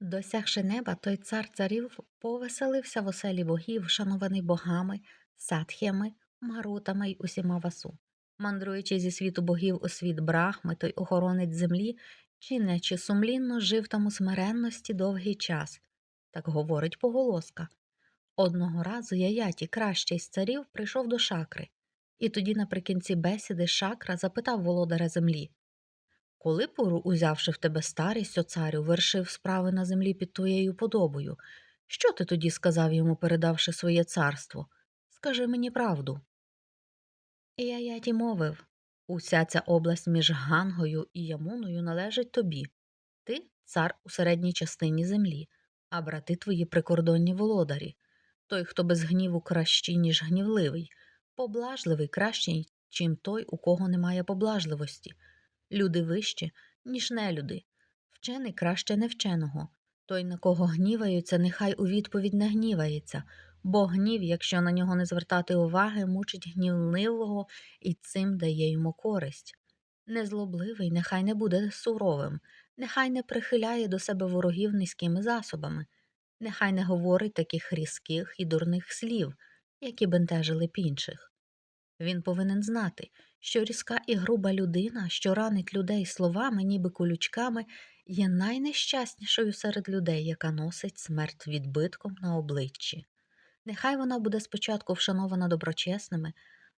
Досягши неба, той цар царів повеселився в оселі богів, шанований богами, сатхями, марутами й усіма васу. Мандруючи зі світу богів у світ брахми, той охоронець землі, чинячи сумлінно, жив там у смиренності довгий час. Так говорить поголоска. Одного разу Яяті, кращий з царів, прийшов до шакри, і тоді наприкінці бесіди шакра запитав володаря землі коли пору, узявши в тебе старість, о царю, вершив справи на землі під твоєю подобою, що ти тоді сказав йому, передавши своє царство? Скажи мені правду. І Яяті мовив Уся ця область між Гангою і Ямуною належить тобі. Ти цар у середній частині землі, а брати твої прикордонні володарі. Той, хто без гніву кращий, ніж гнівливий, поблажливий кращий, чим той, у кого немає поблажливості. Люди вищі, ніж нелюди. Вчений краще невченого. Той, на кого гніваються, нехай у відповідь не гнівається, бо гнів, якщо на нього не звертати уваги, мучить гнівливого і цим дає йому користь. Незлобливий нехай не буде суровим, нехай не прихиляє до себе ворогів низькими засобами, нехай не говорить таких різких і дурних слів, які бентежили б інших. Він повинен знати, що різка і груба людина, що ранить людей словами, ніби колючками, є найнещаснішою серед людей, яка носить смерть відбитком на обличчі. Нехай вона буде спочатку вшанована доброчесними,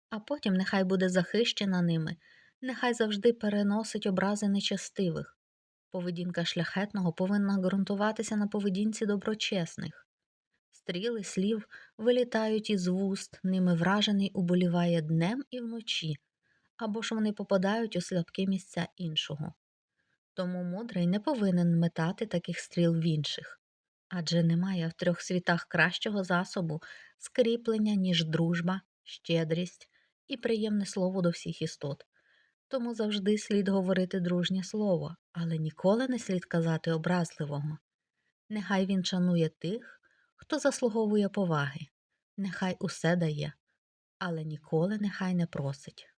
а потім нехай буде захищена ними, нехай завжди переносить образи нечестивих. Поведінка шляхетного повинна ґрунтуватися на поведінці доброчесних. Стріли слів вилітають із вуст, ними вражений уболіває днем і вночі, або ж вони попадають у слабкі місця іншого. Тому мудрий не повинен метати таких стріл в інших, адже немає в трьох світах кращого засобу скріплення, ніж дружба, щедрість і приємне слово до всіх істот. Тому завжди слід говорити дружнє слово, але ніколи не слід казати образливого. Нехай він шанує тих, хто заслуговує поваги, нехай усе дає, але ніколи нехай не просить.